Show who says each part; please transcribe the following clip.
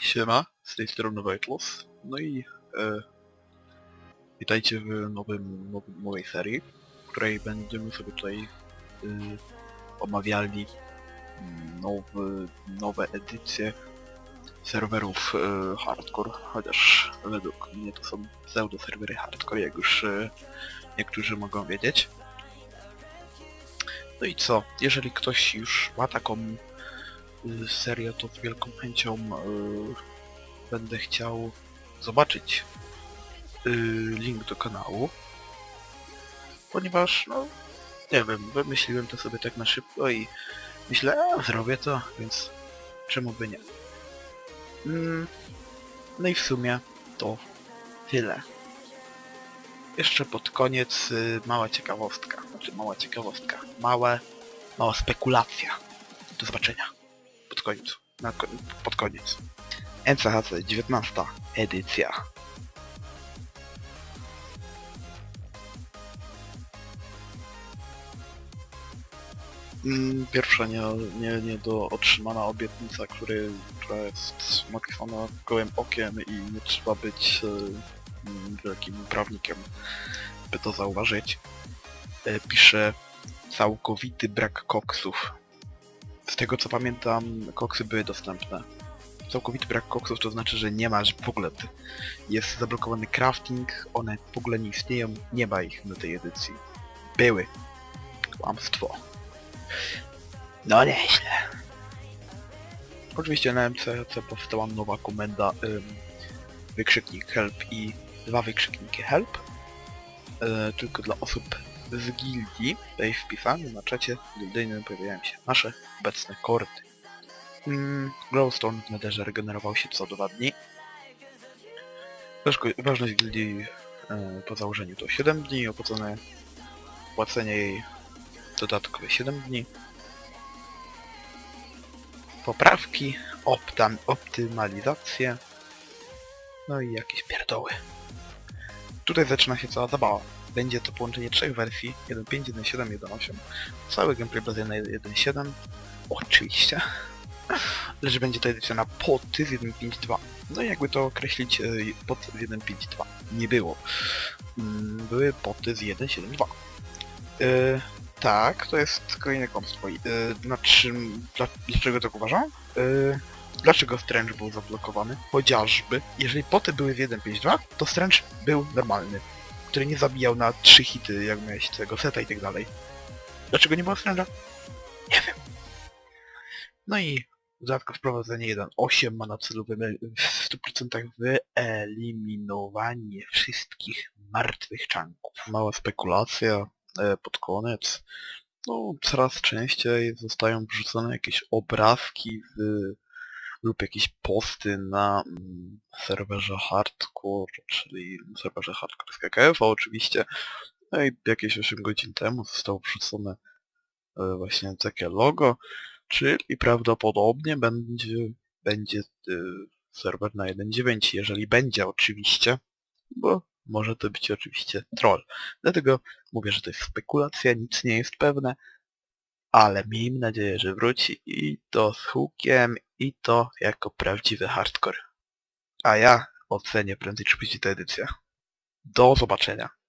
Speaker 1: Siema, z tej strony Wejtlos. No i e, witajcie w nowym, nowym, nowej serii, w której będziemy sobie tutaj e, omawiali nowy, nowe edycje serwerów e, hardcore, chociaż według mnie to są pseudo serwery hardcore, jak już e, niektórzy mogą wiedzieć. No i co, jeżeli ktoś już ma taką serię, to z wielką chęcią y, będę chciał zobaczyć y, link do kanału, ponieważ, no, nie wiem, wymyśliłem to sobie tak na szybko i myślę, zrobię to, więc czemu by nie. Mm, no i w sumie to tyle. Jeszcze pod koniec y, mała ciekawostka, znaczy mała ciekawostka, małe, mała spekulacja. Do zobaczenia pod koniec, na, pod koniec. NCHC 19 edycja. Mm, Pierwsza nie, nie, nie do otrzymana obietnica, który, która jest napisana gołym okiem i nie trzeba być e, mm, wielkim prawnikiem, by to zauważyć. E, Pisze całkowity brak koksów. Z tego co pamiętam, koksy były dostępne. Całkowity brak koksów to znaczy, że nie masz w ogóle. Jest zablokowany crafting, one w ogóle nie istnieją, nie ma ich na tej edycji. Były. Kłamstwo. No nieźle. Oczywiście na MCC powstała nowa komenda ym, wykrzyknik help i dwa wykrzykniki help. E, tylko dla osób z gildii, tutaj wpisane na czacie gildyjnym pojawiają się nasze obecne kordy. Mm, Glowstone w Netherze regenerował się co dwa dni. Ważność gildii e, po założeniu to 7 dni, opłacone płacenie jej dodatkowe 7 dni. Poprawki, optam, optymalizacje, no i jakieś pierdoły. Tutaj zaczyna się cała zabawa. Będzie to połączenie trzech wersji, 1.5, 1.7, 1.8. Cały gameplay bazuje na 1.7, oczywiście. Lecz będzie to edycja na poty z 1.5.2. No i jakby to określić, e, pod z 1.5.2 nie było. Mm, Były poty z 1.7.2. E, tak, to jest kolejne kłamstwo. E, Na czym, dla, dlaczego tak uważam? E, Dlaczego Strange był zablokowany? Chociażby, jeżeli poty były w 1.5.2, to Strange był normalny, który nie zabijał na 3 hity, jak miałeś tego seta i tak dalej. Dlaczego nie było Strange'a? Nie wiem. No i dodatkowe wprowadzenie 1.8 ma na celu w 100% wyeliminowanie wszystkich martwych czanków. Mała spekulacja e, pod koniec. No, coraz częściej zostają wrzucone jakieś obrazki z lub jakieś posty na mm, serwerze hardcore, czyli serwerze hardcore z KKF, a oczywiście no i jakieś 8 godzin temu zostało wrzucone e, właśnie takie logo, czyli prawdopodobnie będzie, będzie e, serwer na 1.9, jeżeli będzie oczywiście, bo może to być oczywiście troll. Dlatego mówię, że to jest spekulacja, nic nie jest pewne, ale miejmy nadzieję, że wróci i to z hukiem, i to jako prawdziwy hardcore. A ja ocenię prędzej czy później tę edycję. Do zobaczenia.